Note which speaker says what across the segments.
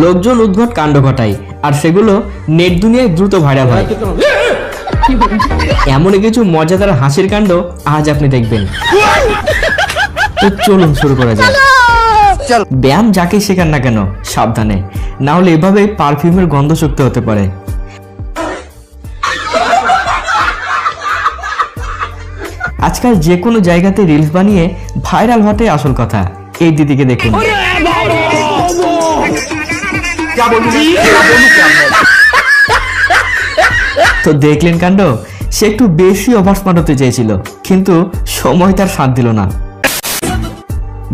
Speaker 1: লোকজন উদ্ভট কাণ্ড ঘটায় আর সেগুলো নেট দুনিয়ায় দ্রুত ভাইরাল হয়। এমনই কিছু মজাদার হাসির কাণ্ড আজ আপনি দেখবেন। তো চলুন শুরু করা যাক। ব্যায়াম যাকে শেখান না কেন সাবধানে। না হলে এভাবে পারফিউমের গন্ধ শক্ত হতে পারে। আজকাল যে কোনো জায়গাতে রিলস বানিয়ে ভাইরাল হওয়াটাই আসল কথা। এই দিদিকে দেখুন। তো দেখলেন কাণ্ড সে একটু বেশি ওভার স্মার্ট হতে চেয়েছিল কিন্তু সময় তার সাথ দিল না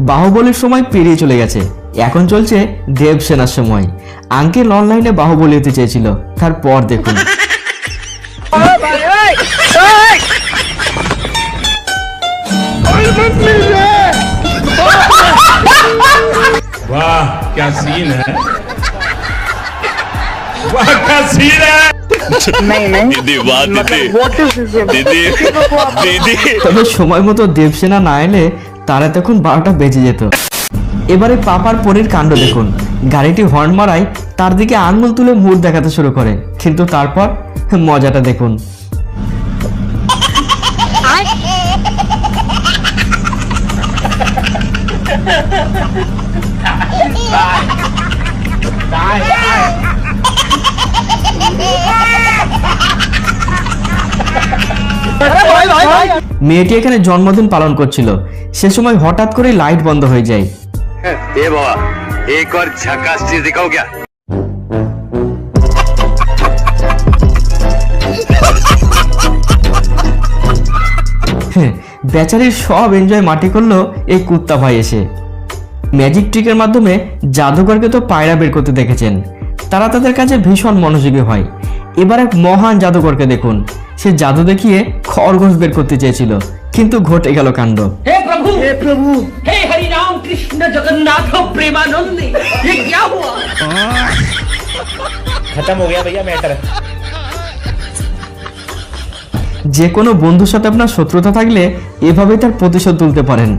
Speaker 1: বাহুবলীর সময় পেরিয়ে চলে গেছে এখন চলছে দেবসেনার সময় আঙ্কেল অনলাইনে বাহুবলী হতে চেয়েছিল তারপর দেখুন
Speaker 2: वाह क्या सीन है
Speaker 1: তবে সময় মতো দেবসেনা না এলে তারা তখন বারোটা বেজে যেত। এবারে পাপার পরির কাণ্ড দেখুন। গাড়িটি হর্ন মারায় তার দিকে আঙুল তুলে মুখ দেখাতে শুরু করে। কিন্তু তারপর মজাটা দেখুন। মেয়েটি এখানে জন্মদিন পালন করছিল। সে সময় হঠাৎ করে লাইট বন্ধ হয়ে যায়। হ্যাঁ, বেচারির সব এনজয় মাটি করল এই কুত্তা ভাই এসে। ম্যাজিক ট্রিকের মাধ্যমে জাদুঘরকে তো পায়রা বের করতে দেখেছেন। তারা তাদের কাছে ভীষণ মনোযোগী হয়। এবার এক মহান জাদুকরকে দেখুন সে জাদু দেখিয়ে খরগোশ বের করতে চেয়েছিল কিন্তু ঘটে গেল কাণ্ড
Speaker 3: हे प्रभु हे प्रभु हे हरि राम कृष्ण जगन्नाथ प्रेमानंद ये क्या हुआ
Speaker 2: खत्म हो गया भैया मैटर
Speaker 1: যে কোনো বন্ধুর সাথে আপনার শত্রুতা থাকলে এভাবে তার প্রতিশোধ তুলতে পারেন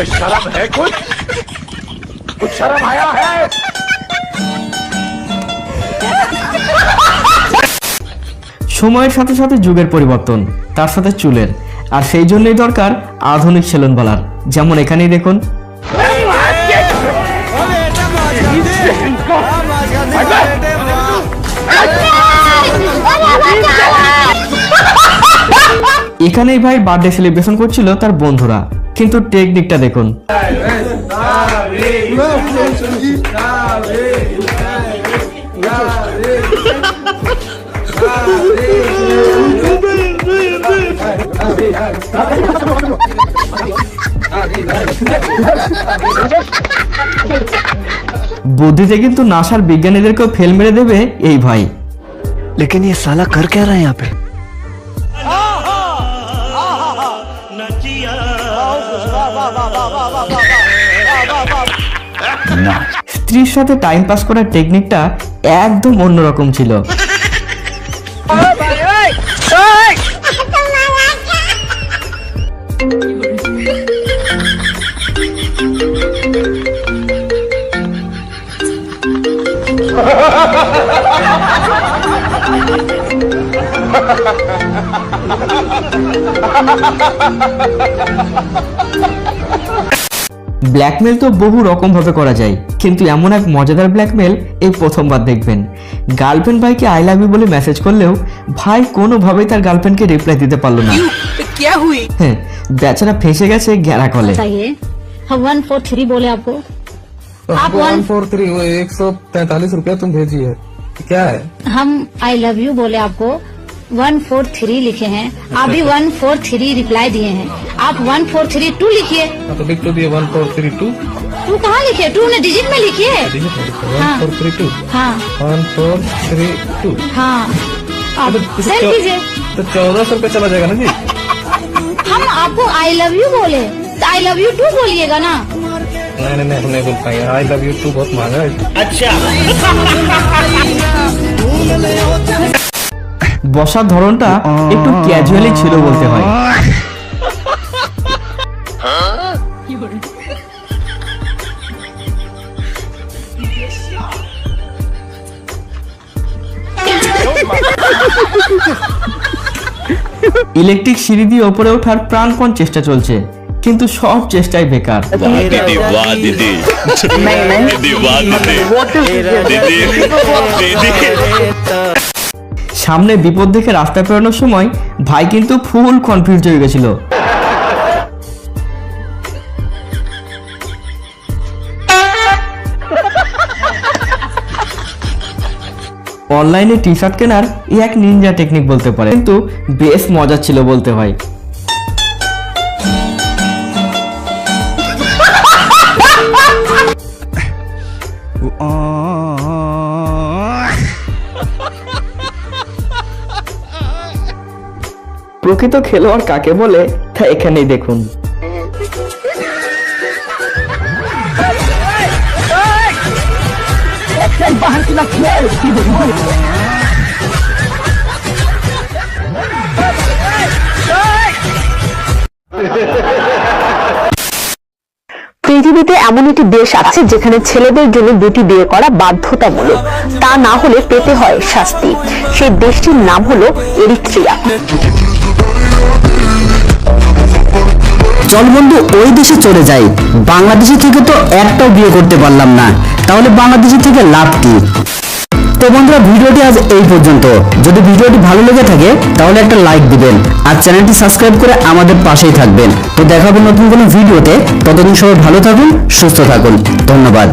Speaker 2: शर्म है कुछ कुछ शर्म आया है
Speaker 1: সময়ের সাথে সাথে যুগের পরিবর্তন তার সাথে চুলের আর সেই জন্যই দরকার আধুনিক সেলুন বালার যেমন এখানেই দেখুন এখানেই ভাই বার্থডে সেলিব্রেশন করছিল তার বন্ধুরা কিন্তু টেকনিকটা দেখুন বুদ্ধিতে কিন্তু নাসার বিজ্ঞানীদেরকেও ফেল মেরে দেবে এই ভাই
Speaker 4: लेकिन ये साला कर क्या रहा है यहाँ पे
Speaker 1: স্ত্রীর সাথে টাইম পাস করার টেকনিকটা একদম অন্যরকম ছিল। ব্ল্যাকমেল তো বহু রকম ভাবে করা যায় কিন্তু এমন এক মজাদার ব্ল্যাকমেল এই প্রথমবার দেখবেন গার্লফ্রেন্ড ভাইকে আই লাভ ইউ বলে মেসেজ করলেও ভাই কোনোভাবেই তার গার্লফ্রেন্ডকে রিপ্লাই দিতে পারলো না
Speaker 5: क्या हुई
Speaker 1: হ্যাঁ বেচারা ফেসে গেছে গ্যারা কলে
Speaker 6: बताइए हम वन फोर थ्री बोले आपको आप वन
Speaker 7: फोर थ्री वो एक सौ तैतालीस रूपया तुम भेजिए क्या है
Speaker 6: हम आई लव यू बोले आपको वन फोर थ्री लिखे हैं। आप भी वन फोर थ्री रिप्लाई दिए हैं। आप वन फोर थ्री टू लिखिए।
Speaker 7: हाँ, तो लिख तो दिए one four three two
Speaker 6: two कहाँ लिखे टू ने डिजिट में लिखिए
Speaker 7: वन
Speaker 6: हाँ।
Speaker 7: फोर थ्री टू
Speaker 6: हाँ
Speaker 7: वन फोर थ्री टू
Speaker 6: हाँ। आप सेंड कीजिए।
Speaker 7: तो चौदह सौ रूपया चला जाएगा ना जी?
Speaker 6: हम आपको आई लव यू बोले। तो आई लव यू टू बोलिएगा ना।
Speaker 7: नहीं नहीं नहीं हम नहीं बोल पाएँगे। आई लव यू टू बहुत महँगा है।
Speaker 1: বসার ধরনটা একটু ক্যাজুয়ালি ছিল বলতে হয়। ইলেকট্রিক সিঁড়ি দিয়ে ওপরে ওঠার প্রাণপণ চেষ্টা চলছে কিন্তু সব চেষ্টাই বেকার।
Speaker 8: दीदी
Speaker 1: সামনে বিপদ দেখে রাস্তা পেরোনোর সময় ভাই কিন্তু ফুল কনফিউজ হয়ে গেছিল। অনলাইনে টি শার্ট কেনার এই এক নিনজা টেকনিক বলতে পারে। কিন্তু বেশ মজা ছিল বলতে হয়। প্রকৃত খেলোয়াড় কাকে বলে, তা এখানেই দেখুন।
Speaker 5: পৃথিবীতে এমন একটি দেশ আছে যেখানে ছেলেদের জন্য দুটি বিয়ে করা বাধ্যতামূলক। তা না হলে পেতে হয় শাস্তি। সেই দেশটির নাম হলো এরিত্রিয়া।
Speaker 9: চল বন্ধু ওই দেশে চলে যাই বাংলাদেশে থেকে তো একটাও বিয়ে করতে পারলাম না। তাহলে বাংলাদেশে থেকে লাভ কি? তো বন্ধুরা, ভিডিওটি আজ এই পর্যন্ত। যদি ভিডিওটি ভালো লেগে থাকে, তাহলে একটা লাইক দিবেন আর চ্যানেলটি সাবস্ক্রাইব করে আমাদের পাশেই থাকবেন। তো দেখাবো নতুন কোনো ভিডিওতে। ততদিন সবাই ভালো থাকুন, সুস্থ থাকুন। ধন্যবাদ।